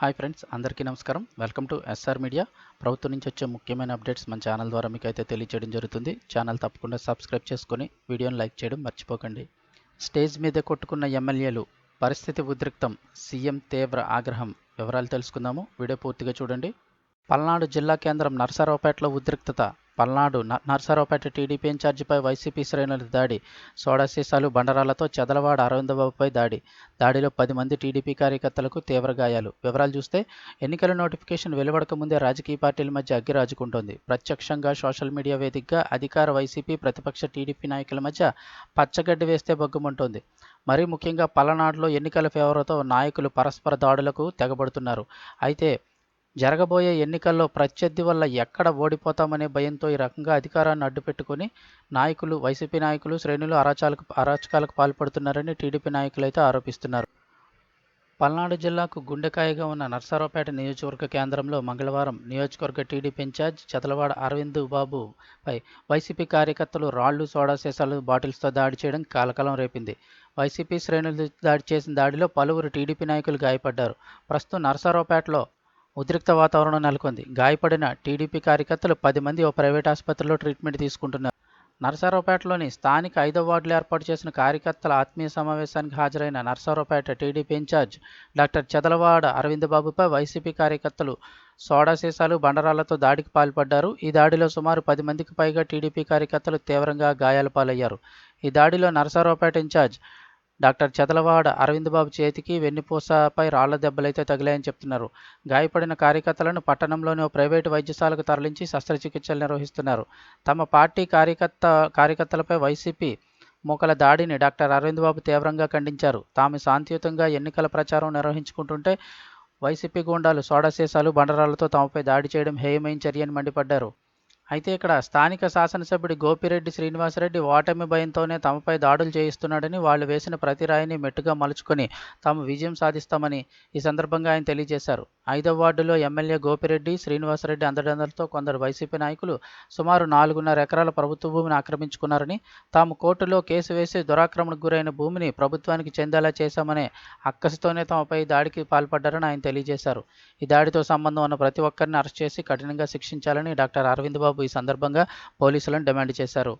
Hi friends అందరికీ నమస్కారం. Welcome to SR media. ప్రభుత్వం నుంచి వచ్చే ముఖ్యమైన అప్డేట్స్ మన ఛానల్ ద్వారా మీకు అయితే తెలియజేయడం జరుగుతుంది. ఛానల్ తప్పకుండా సబ్స్క్రైబ్ చేసుకొని వీడియోని లైక్ చేయడం మర్చిపోకండి. స్టేజ్ మీద కొట్టుకున్న ఎమ్మెల్యేలు పరిస్థితి ఉద్రిక్తం సీఎం తీవ్ర ఆగ్రహం. వివరాలు తెలుసుకుందాము. వీడియో పూర్తిగా చూడండి. పల్నాడు జిల్లా కేంద్రం నర్సారావుపేటలో ఉద్రిక్తత. పల్నాడు నర్సరావుపేట టీడీపీ ఇన్ఛార్జిపై వైసీపీ శ్రేణుల దాడి సోడా సీసాలు బండరాలతో చెదలవాడ అరవిందబాబుపై దాడి దాడిలో పది మంది టీడీపీ కార్యకర్తలకు తీవ్ర గాయాలు. వివరాలు చూస్తే ఎన్నికల నోటిఫికేషన్ వెలువడక ముందే రాజకీయ పార్టీల మధ్య అగ్గి రాజుకుంటోంది ప్రత్యక్షంగా సోషల్ మీడియా వేదికగా అధికార వైసీపీ ప్రతిపక్ష టీడీపీ నాయకుల మధ్య పచ్చగడ్డి వేస్తే బొగ్గుమంటోంది. మరీ ముఖ్యంగా పలనాడులో ఎన్నికల ఫేవర్తో నాయకులు పరస్పర దాడులకు తెగబడుతున్నారు. అయితే జరగబోయే ఎన్నికల్లో ప్రత్యర్థి వల్ల ఎక్కడ ఓడిపోతామనే భయంతో ఈ రకంగా అధికారాన్ని అడ్డుపెట్టుకుని నాయకులు వైసీపీ నాయకులు శ్రేణులు అరాచాలకు అరాచకాలకు పాల్పడుతున్నారని టీడీపీ నాయకులు అయితే ఆరోపిస్తున్నారు. పల్నాడు జిల్లాకు గుండెకాయగా ఉన్న నర్సారావుపేట నియోజకవర్గ కేంద్రంలో మంగళవారం నియోజకవర్గ టీడీపీ ఇన్ఛార్జ్ చదలవాడ అరవింద్ బాబుపై వైసీపీ కార్యకర్తలు రాళ్ళు సోడా సీసాలు బాటిల్స్తో దాడి చేయడం కలకలం రేపింది. వైసీపీ శ్రేణులు దాడి చేసిన దాడిలో పలువురు టీడీపీ నాయకులు గాయపడ్డారు. ప్రస్తుతం నర్సారావుపేటలో ఉద్రిక్త వాతావరణం నెలకొంది. గాయపడిన టీడీపీ కార్యకర్తలు పది మంది ఓ ప్రైవేట్ ఆసుపత్రిలో ట్రీట్మెంట్ తీసుకుంటున్నారు. నర్సారావుపేటలోని స్థానిక ఐదో వార్డులో ఏర్పాటు చేసిన కార్యకర్తల ఆత్మీయ సమావేశానికి హాజరైన Narasaraopet TDP in-charge doctor Chadalavada Aravind బాబుపై YCP కార్యకర్తలు సోడా సీసాలు బండరాళ్ళతో దాడికి పాల్పడ్డారు. ఈ దాడిలో సుమారు పది మందికి పైగా టీడీపీ కార్యకర్తలు తీవ్రంగా గాయాల పాలయ్యారు. ఈ దాడిలో నర్సారావుపేట ఇన్ఛార్జ్ డాక్టర్ చదలవాడ అరవింద్ బాబు చేతికి వెన్నుపూసపై రాళ్ళ దెబ్బలైతే తగిలాయని చెప్తున్నారు. గాయపడిన కార్యకర్తలను పట్టణంలోని ఓ ప్రైవేటు వైద్యశాలకు తరలించి శస్త్రచికిత్సలు నిర్వహిస్తున్నారు. తమ పార్టీ కార్యకర్త కార్యకర్తలపై వైసీపీ మూకల దాడిని డాక్టర్ అరవింద్ బాబు తీవ్రంగా ఖండించారు. తాము శాంతియుతంగా ఎన్నికల ప్రచారం నిర్వహించుకుంటుంటే వైసీపీ గూండాలు సోడా సీసాలు బండరాళ్ళతో తమపై దాడి చేయడం హేయమైన చర్యని మండిపడ్డారు. అయితే ఇక్కడ స్థానిక శాసనసభ్యుడి గోపిరెడ్డి శ్రీనివాసరెడ్డి ఓటమి భయంతోనే తమపై దాడులు చేయిస్తున్నాడని వాళ్ళు వేసిన ప్రతి రాయిని మెట్టుగా మలుచుకొని తాము విజయం సాధిస్తామని ఈ సందర్భంగా ఆయన తెలియజేశారు. ఐదవ వార్డులో ఎమ్మెల్యే గోపిరెడ్డి శ్రీనివాసరెడ్డి అందడందరితో కొందరు వైసీపీ నాయకులు సుమారు నాలుగున్నర ఎకరాల ప్రభుత్వ భూమిని ఆక్రమించుకున్నారని తాము కోర్టులో కేసు వేసి దురాక్రమణకు గురైన భూమిని ప్రభుత్వానికి చెందేలా చేశామనే అక్కసితోనే తమపై దాడికి పాల్పడ్డారని ఆయన తెలియజేశారు. ఈ దాడితో సంబంధం ఉన్న ప్రతి ఒక్కరిని అరెస్ట్ చేసి కఠినంగా శిక్షించాలని డాక్టర్ అరవింద్ బాబు ఈ సందర్భంగా పోలీసులను డిమాండ్ చేశారు.